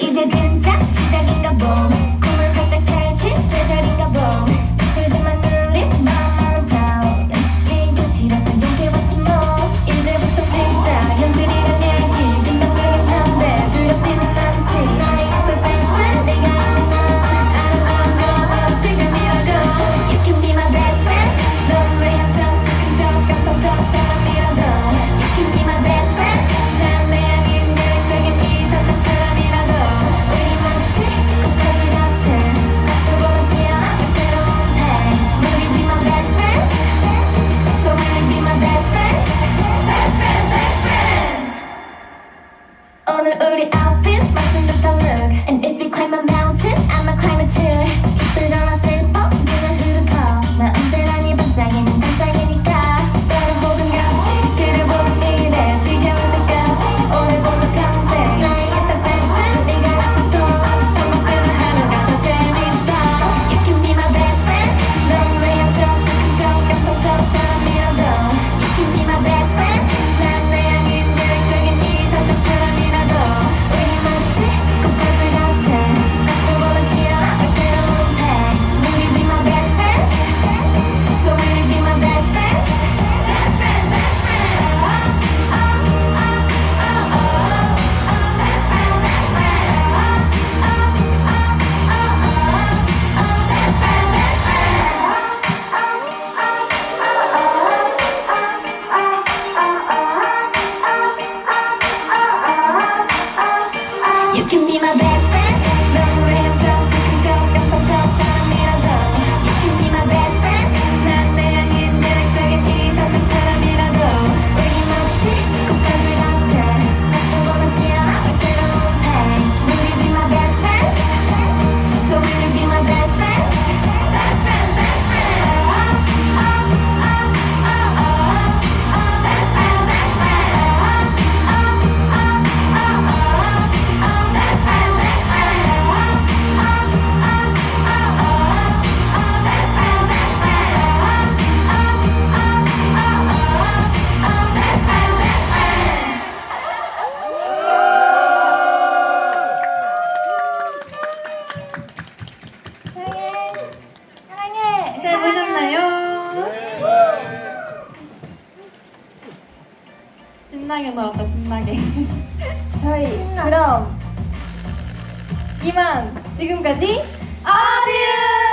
이제 진짜 시작인가 봄 신나게 놀았다 신나게. 저희 그럼 이만 지금까지 아디스